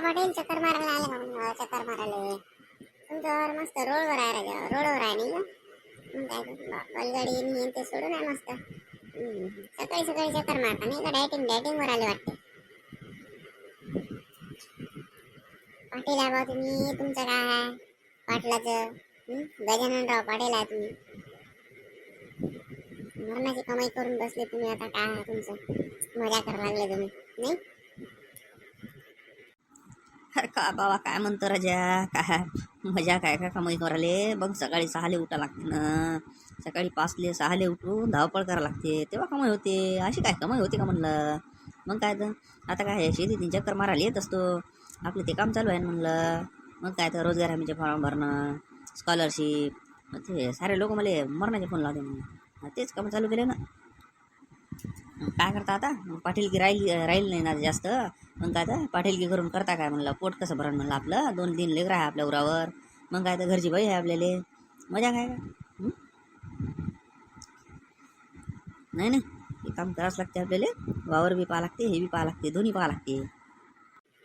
का पाटील चक्कर मारायला आले म्हणून? चक्कर मारायला तुमच्यावर मस्त रोडवर आहे राजा रोडवर आहे नाही काय बा- बैलगाडी मी ते सोडून आहे मस्त. सकाळी सकाळी चक्कर मारता नाही का? डायटिंग डायटिंगवर आले वाटते. पाटील आहे बा तुम्ही तुमचं काय आहे? पाटलाचं? गजाननराव पाटील आहे तुम्ही. मरणाची कमाई करून बसले तुम्ही आता काय आहे तुमचं? मजा करायला लागले तुम्ही नाही? अरे का बाबा काय म्हणतो राजा? काय मजा काय काय कमाई करायले? बघ सकाळी सहाले उठा लागते ना. सकाळी पाचले सहाले उठून धावपळ करावं लागते. तेव्हा कमाई होते. अशी काय कमाई होते का म्हणलं? मग काय तर? आता काय आहे, शेतीतून चक्कर मारायला येत असतो. आपलं ते काम चालू आहे म्हणलं. मग काय तर रोजगार हमीचे म्हणजे फॉर्म भरणं स्कॉलरशिप ते सारे लोक मला मरणाचे फोन लावते म्हणून. तेच काम चालू केले ना. काय करता आता? मग पाटीलकी राहील राहील नाही ना जास्त. मग काय तर पाटीलकी करून करता काय म्हणलं? पोट कसं भरण म्हणलं आपलं? दोन तीन लेकर आहे आपल्या उरावर. मग काय तर घरची बाई आहे आपल्याला. मजा काय? हं? नाही नाही. हे काम करावंच लागते आपल्याला. वावर बी पाहा लागते हे बी पाहा लागते दोन्ही पाहा लागते.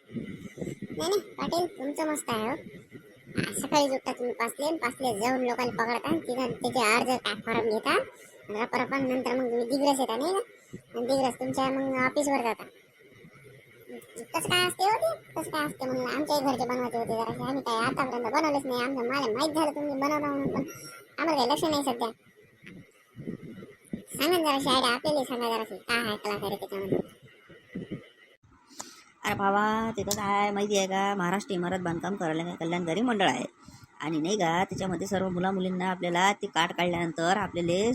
नाही नाही. पाटील तुमचं मस्त आहे हो. सकाळी उठता तुम्ही पाचले आणि पाचले जाऊन लोकांना पकडता तिथं त्याचे अर्ज काय फॉर्म घेता रप नंतर मग तुम्ही दिग्रस येता नाही का? दिग्रस तुमच्या मग ऑफिसवर जाता. कसं काय असते होते कसं काय असते? म्हणलं आमच्याही घरचे बनवायचे होते जरा. आम्ही काय आतापर्यंत बनवलंच नाही. आमचं मला माहीत झालं तुम्ही बनवता म्हणून पण आम्हाला काही लक्ष नाही सध्या. सांगा ना जराशी आयडिया आपल्याला सांगा जराशी काय आहे कलाकारी त्याच्यामध्ये. अरे बाबा तिथं काय माहिती आहे का? महाराष्ट्र इमारत बांधकाम करायला कल्याणकारी मंडळ आहे. आणि नाही का त्याच्यामध्ये सर्व मुला मुलींना आपल्याला ते कार्ड काढल्यानंतर आपल्याला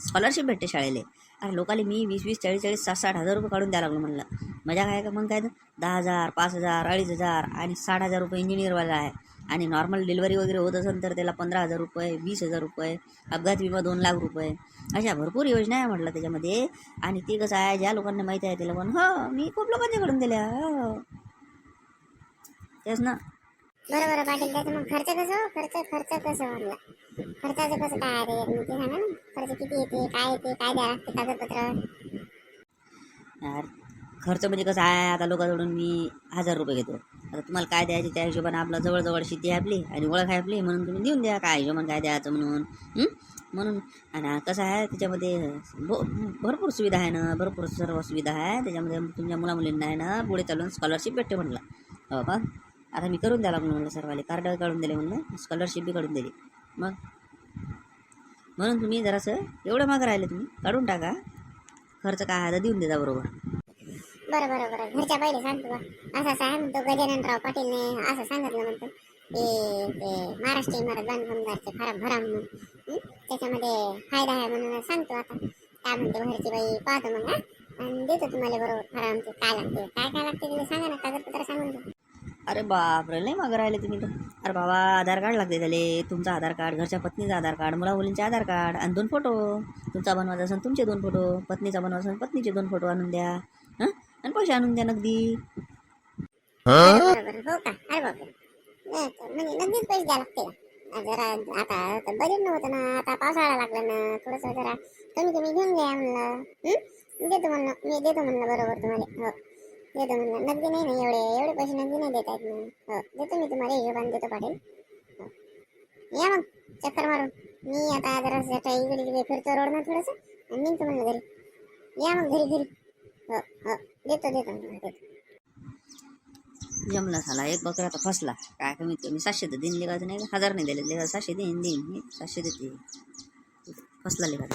स्कॉलरशिप भेटते शाळेला. अरे लोकाले मी वीस वीस चाळीस चाळीस साठ साठ हजार रुपये काढून द्यायला लागलो म्हणलं. मजा काय का मग काय तर? दहा हजार पाच हजार अडीच हजार आणि साठ हजार रुपये इंजिनियरवाला आहे. आणि नॉर्मल डिलिव्हरी वगैरे होत असेल तर त्याला पंधरा हजार रुपये वीस हजार रुपये अपघात विमा दोन लाख रुपये. अशा भरपूर योजना आहे म्हटलं त्याच्यामध्ये. आणि ते कसं आहे ज्या लोकांना माहिती आहे ते लोकांना हो मी खूप लोकांच्याकडून दिल्या हो. तेच ना. बरोबर पाटील त्याचं मग खर्च कसं हो? खर्च खर्च कसं हो म्हणलं खर्चाचं कसं काय आहे ते? ते सांगा ना. खर्च किती येते काय येते काय द्या लागते कागदपत्र? यार खर्च म्हणजे कसं आहे? आता लोकांकडून मी हजार रुपये घेतो. आता तुम्हाला काय द्यायचे त्या हिशोबाने आपलं जवळजवळ शेती आहे आपली आणि ओळख आहे आपली म्हणून तुम्ही देऊन द्या. काय हिशोबाने काय द्यायचं म्हणून? म्हणून आणि कसं आहे? त्याच्यामध्ये भरपूर सुविधा आहे ना? भरपूर सर्व सुविधा आहे. त्याच्यामध्ये तुमच्या मुलामुलींना आहे ना पुढे चालून स्कॉलरशिप भेटते म्हटलं. हो का? आता मी करून द्यायला म्हणून म्हणलं सर्वाले. कार्ड काढून दिले म्हणलं स्कॉलरशिप बी काढून दिली. मग? म्हणून तुम्ही जरासं एवढं मागं राहिलं तुम्ही काढून टाका. खर्च काय आहे तर देऊन देता बरोबर. बरं बरं बरं. घरच्या पहिले सांगतो बा. असं असं आहे म्हणतो गजाननराव पाटीलने असं सांगितलं म्हणतो. ते ते महाराष्ट्र इमारत बांधकामदारचे फार्म भरा म्हणून. त्याच्यामध्ये फायदा आहे म्हणून सांगतो आता. काय म्हणतो घरची बाई पाहतो मग आणि देतो तुम्हाला बरोबर. फार्मचे काय लागते? काय काय लागते सांगा ना कागदपत्र सांगून द्या. अरे बापरे लय मागं राहिले तुम्ही तर. अरे बाबा आधार कार्ड लागते त्याले. तुमचं आधार कार्ड घरच्या पत्नीचं आधार कार्ड मुला मुलींचे आधार कार्ड आणि दोन फोटो. तुमचा बनवायचा असेल तुमचे दोन फोटो. पत्नीचा बनवायचा असेल पत्नीचे दोन फोटो आणून द्या. हां? आणि पैसे आणून द्या नगदी. हो? नाही नगदीच पैसे द्यावे लागते जरा आता तर बजेट नव्हतं ना. आता पावसाळा लागला ना. थोडंसं जरा कमी कमी घेऊन घ्या म्हणलं. हं? देतो म्हणलं मी देतो म्हणलं बरोबर तुम्हाला. हो. देतो म्हणलं. नगदी नाही ना एवढे एवढे पैसे नगदी नाही देत आहेत मग हो देतो मी तुम्हाला हिशोबाने देतो पाटील. हो. या मग चक्कर मारून. मी आता जरा इकडे तिकडे फिरतो रोड ना थोडंसं आणि निघतो म्हणलं घरी. या मग घरी घरी. हो हो देतो देतो म्हणलं देतो. जमला झाला एक बकरा तर फसला. काय कमी कमी सातशे तर दिन लेगाचं नाही हजार नाही दिले लिगा सातशे देईन देईन मी सातशे देते. फसला लेगा